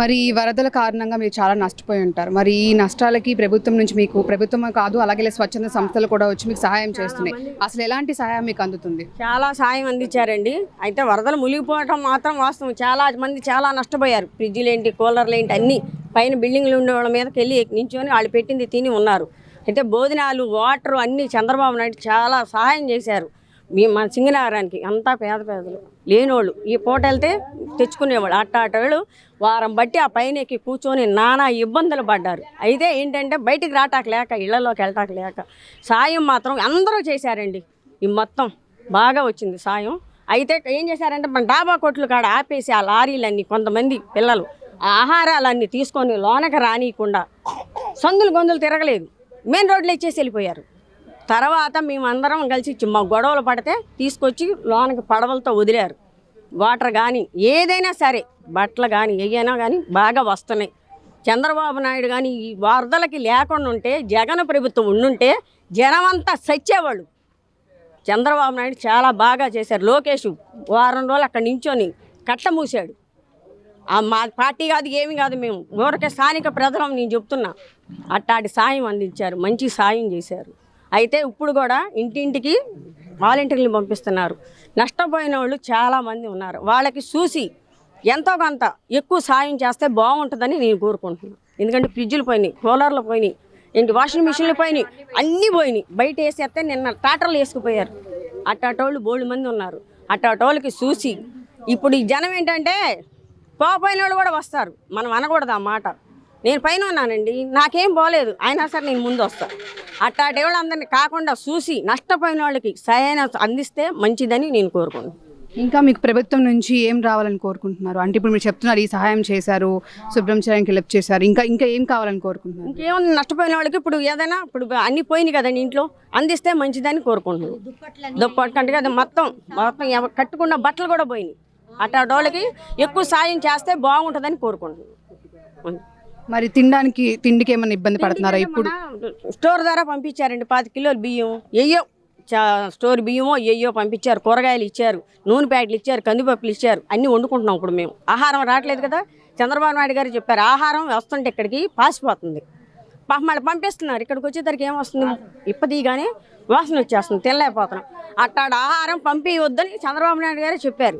మరి ఈ వరదల కారణంగా మీరు చాలా నష్టపోయి ఉంటారు. మరి ఈ నష్టాలకి ప్రభుత్వం నుంచి మీకు ప్రభుత్వం కాదు అలాగే స్వచ్ఛంద సంస్థలు కూడా వచ్చి మీకు సహాయం చేస్తున్నాయి. అసలు ఎలాంటి సహాయం మీకు అందుతుంది? చాలా సాయం అందించారండి. అయితే వరదలు మునిగిపోవటం మాత్రం వాస్తవం. చాలా మంది చాలా నష్టపోయారు. ఫ్రిడ్జ్లు ఏంటి కూలర్లు ఏంటి అన్నీ పైన బిల్డింగ్లు ఉండే వాళ్ళ మీదకి వెళ్ళి నించొని వాళ్ళు పెట్టింది తిని ఉన్నారు. అయితే భోజనాలు వాటర్ అన్నీ చంద్రబాబు నాయుడు చాలా సహాయం చేశారు. మీ మన సింగనగరానికి అంతా పేద పేదలు లేనోళ్ళు. ఈ పూట వెళ్తే తెచ్చుకునేవాళ్ళు. అట్ట అటోళ్ళు వారం బట్టి ఆ పైన ఎక్కి కూర్చొని నానా ఇబ్బందులు పడ్డారు. అయితే ఏంటంటే బయటికి రాటాక లేక ఇళ్ళలోకి వెళ్ళటాక లేక సాయం మాత్రం అందరూ చేశారండి. ఈ మొత్తం బాగా వచ్చింది సాయం. అయితే ఏం చేశారంటే మన డాబా కొట్లు కాడ ఆపేసి ఆ లారీలన్నీ కొంతమంది పిల్లలు ఆ ఆహారాలన్నీ తీసుకొని లోనక రానియకుండా సందులు గొంతులు తిరగలేదు. మెయిన్ రోడ్లు ఇచ్చేసి వెళ్ళిపోయారు. తర్వాత మేమందరం కలిసి మా గొడవలు పడితే తీసుకొచ్చి లోనకి పడవలతో వదిలారు. వాటర్ కానీ ఏదైనా సరే బట్టలు కానీ ఏవైనా కానీ బాగా వస్తున్నాయి. చంద్రబాబు నాయుడు కానీ ఈ వరదలకి లేకుండా ఉంటే జగన్ ప్రభుత్వం ఉండుంటే జనమంతా సచ్చేవాళ్ళు. చంద్రబాబు నాయుడు చాలా బాగా చేశారు. లోకేష్ వారం రోజులు అక్కడ నించొని కట్ట మూసాడు మా పార్టీ కాదు ఏమి కాదు మేము. ఊరికే స్థానిక ప్రజలం నేను చెప్తున్నా. అట్టాటి సాయం అందించారు. మంచి సాయం చేశారు. అయితే ఇప్పుడు కూడా ఇంటింటికి వాలంటీర్లు పంపిస్తున్నారు. నష్టపోయిన వాళ్ళు చాలామంది ఉన్నారు. వాళ్ళకి చూసి ఎంతో కొంత ఎక్కువ సాయం చేస్తే బాగుంటుందని నేను కోరుకుంటున్నాను. ఎందుకంటే ఫ్రిడ్జ్లు పోయినాయి కూలర్లు పోయినాయి ఏంటి వాషింగ్ మిషన్లు పోయినాయి అన్నీ పోయినాయి. బయట వేసేస్తే నిన్న టాటర్లు వేసుకుపోయారు. అట్టాటోళ్ళు బోళ్ళు మంది ఉన్నారు. అట్టాటోళ్ళకి చూసి ఇప్పుడు ఈ జనం ఏంటంటే పోపోయిన వాళ్ళు కూడా వస్తారు. మనం అనకూడదు ఆ మాట. నేను పైన ఉన్నానండి. నాకేం పోలేదు. అయినా సరే నేను ముందు వస్తాను అట్టాటి వాళ్ళందరినీ కాకుండా చూసి నష్టపోయిన వాళ్ళకి సరైన అందిస్తే మంచిదని నేను కోరుకుంటున్నాను ఇంకా మీకు ప్రభుత్వం నుంచి ఏం రావాలని కోరుకుంటున్నారు? అంటే ఇప్పుడు మీరు చెప్తున్నారు ఈ సహాయం చేశారు శుభ్రం చేయడానికి హెల్ప్ చేశారు. ఇంకా ఇంకా ఏం కావాలని కోరుకుంటున్నారు? ఇంకేముంది? నష్టపోయిన వాళ్ళకి ఇప్పుడు ఏదైనా ఇప్పుడు అన్ని పోయినాయి కదండి ఇంట్లో. అందిస్తే మంచిదని కోరుకుంటున్నాను. దుప్పటి కంటే కదా మొత్తం మొత్తం కట్టుకున్న బట్టలు కూడా పోయినాయి. అట్టాటి వాళ్ళకి ఎక్కువ సాయం చేస్తే బాగుంటుందని కోరుకుంటున్నాను. మరి తినడానికి తిండికి ఏమైనా ఇబ్బంది పడుతున్నారా ఇప్పుడు? స్టోర్ ద్వారా పంపించారండి పాతి కిలోలు బియ్యం. ఎయ్యో చా స్టోర్ బియ్యమో ఎయ్యో పంపించారు కూరగాయలు ఇచ్చారు నూనె ప్యాకెట్లు ఇచ్చారు కందిపప్పులు ఇచ్చారు అన్నీ వండుకుంటున్నాం ఇప్పుడు మేము. ఆహారం రావట్లేదు కదా? చంద్రబాబు నాయుడు గారు చెప్పారు ఆహారం వస్తుంటే ఇక్కడికి పాసిపోతుంది. మళ్ళీ పంపిస్తున్నారు ఇక్కడికి వచ్చేసరికి ఏం వస్తుంది ఇప్పదీగానే వాసన వచ్చేస్తుంది తినలేకపోతున్నాం. అట్టాడు ఆహారం పంపించవద్దని చంద్రబాబు నాయుడు గారే చెప్పారు.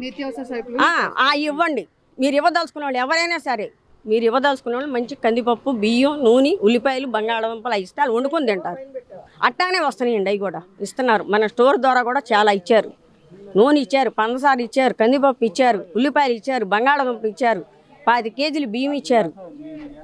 ఇవ్వండి. మీరు ఇవ్వదలుచుకున్న వాళ్ళు ఎవరైనా సరే మీరు ఇవ్వదలుచుకున్న వాళ్ళు మంచి కందిపప్పు బియ్యం నూనె ఉల్లిపాయలు బంగాళదుంపలు అవి ఇస్తే వండుకొని తింటారు. అట్టానే వస్తున్నాయండి అవి కూడా. ఇస్తున్నారు. మన స్టోర్ ద్వారా కూడా చాలా ఇచ్చారు. నూనె ఇచ్చారు పంచసార ఇచ్చారు కందిపప్పు ఇచ్చారు ఉల్లిపాయలు ఇచ్చారు బంగాళదుంప ఇచ్చారు పది కేజీలు బియ్యం ఇచ్చారు.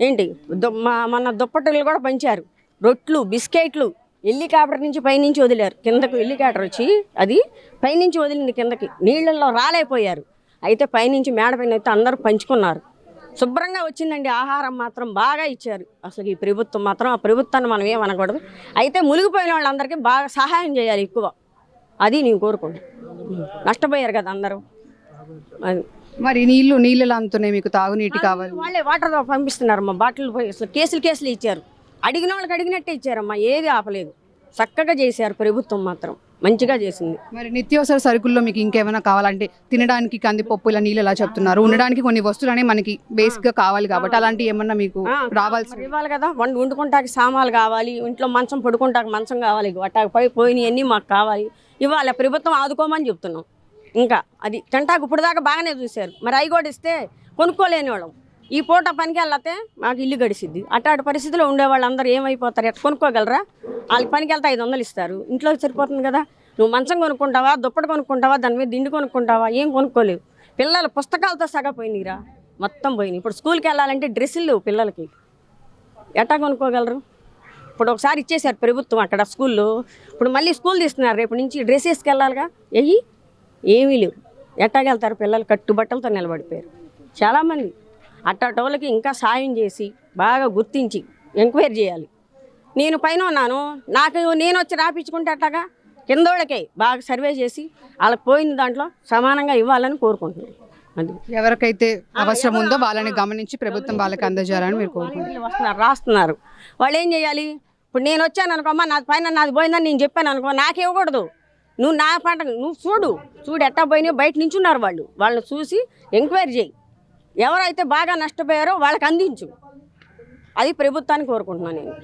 ఏంటి? దు- మా మన దుప్పట్లు కూడా పంచారు. రొట్లు బిస్కెట్లు హెలికాప్టర్ నుంచి పైనుంచి వదిలారు. కిందకు హెలికాప్టర్ వచ్చి అది పైనుంచి వదిలింది కిందకి. నీళ్ళల్లో రాలేకపోయారు. అయితే పైనుంచి మేడ పైన అయితే అందరూ పంచుకున్నారు. శుభ్రంగా వచ్చిందండి ఆహారం మాత్రం బాగా ఇచ్చారు. అసలు ఈ ప్రభుత్వం మాత్రం ఆ ప్రభుత్వాన్ని మనం ఏం అనకూడదు. అయితే మునిగిపోయిన వాళ్ళందరికీ బాగా సహాయం చేయాలి ఎక్కువ. అది నేను కోరుకుంటున్నాను నష్టపోయారు కదా అందరూ. అది. మరి నీళ్ళు నీళ్ళు అందుతున్నాయి మీకు తాగునీటి కావాలి. వాళ్ళే వాటర్ పంపిస్తున్నారు మా బాటిల్ పోయి అసలు కేసులు కేసులు ఇచ్చారు. అడిగిన వాళ్ళకి అడిగినట్టే ఇచ్చారమ్మా ఏది ఆపలేదు. చక్కగా చేశారు ప్రభుత్వం మాత్రం. మంచిగా చేసింది. మరి నిత్యావసర సరుకుల్లో మీకు ఇంకేమైనా కావాలంటే తినడానికి కందిపప్పు ఇలా నీళ్ళు ఎలా చెప్తున్నారు? ఉండడానికి కొన్ని వస్తువులు అనేవి మనకి బేసిక్గా కావాలి కాబట్టి అలాంటి ఏమన్నా మీకు రావాల్సి ఇవ్వాలి కదా. వండు వండుకుంటాకి సామాన్లు కావాలి ఇంట్లో మంచం పడుకుంటాకి మంచం కావాలి అట్టాకి పై పోయినవన్నీ మాకు కావాలి. ఇవ్వాలి ప్రభుత్వం ఆదుకోమని చెప్తున్నాం. ఇంకా అది తింటాకు ఇప్పుడు దాకా బాగానే చూశారు. మరి అవి కూడా ఇస్తే కొనుక్కోలేని వాళ్ళం. ఈ పూట పనికి వెళ్ళతే మాకు ఇల్లు గడిసిద్ది అట్లాంటి పరిస్థితిలో ఉండే వాళ్ళందరూ ఏమైపోతారు? ఎట్ కొనుక్కోగలరా? వాళ్ళకి పనికి వెళ్తే ఐదు వందలు ఇస్తారు. ఇంట్లో సరిపోతుంది కదా? నువ్వు మంచం కొనుక్కుంటావా? దుప్పటి కొనుక్కుంటావా? దాని మీద దిండు కొనుక్కుంటావా? ఏం కొనుక్కోలేవు. పిల్లలు పుస్తకాలతో సగా పోయినాయిరా మొత్తం పోయినాయి. ఇప్పుడు స్కూల్కి వెళ్ళాలంటే డ్రెస్సులు లేవు పిల్లలకి. ఎట్టా కొనుక్కోగలరు? ఇప్పుడు ఒకసారి ఇచ్చేశారు ప్రభుత్వం అక్కడ స్కూల్లో. ఇప్పుడు మళ్ళీ స్కూల్ తీస్తున్నారు. రేపు నుంచి డ్రెస్ వేసుకెళ్ళాలిగా? ఎయ్యి ఏమీ లేవు. ఎట్టాగెళ్తారు పిల్లలు? కట్టుబట్టలతో నిలబడిపోయారు. చాలామంది. అట్టాటోళ్ళకి ఇంకా సాయం చేసి బాగా గుర్తించి ఎంక్వైరీ చేయాలి. నేను పైన ఉన్నాను. నాకు నేను వచ్చి రాపించుకుంటే అట్లాగా? కిందోళ్ళకే బాగా సర్వే చేసి వాళ్ళకి పోయిన దాంట్లో సమానంగా ఇవ్వాలని కోరుకుంటున్నాను. అది. ఎవరికైతే అవసరం ఉందో వాళ్ళని గమనించి ప్రభుత్వం వాళ్ళకి అందజేయాలని మీరు కోరుకుంటున్నారు. వస్తున్నారు రాస్తున్నారు. వాళ్ళు ఏం చేయాలి? ఇప్పుడు నేను వచ్చాను అనుకో అమ్మా నాది పైన నాది పోయిందని నేను చెప్పాను అనుకో నాకు ఇవ్వకూడదు. నువ్వు నా పంట నువ్వు చూడు. చూడు ఎట్టా పోయినాయో బయట నించున్నారు వాళ్ళు. వాళ్ళని చూసి ఎంక్వైరీ చేయి. ఎవరైతే బాగా నష్టపోయారో వాళ్ళకి అందించు. అది ప్రభుత్వాన్ని కోరుకుంటున్నాను నేను.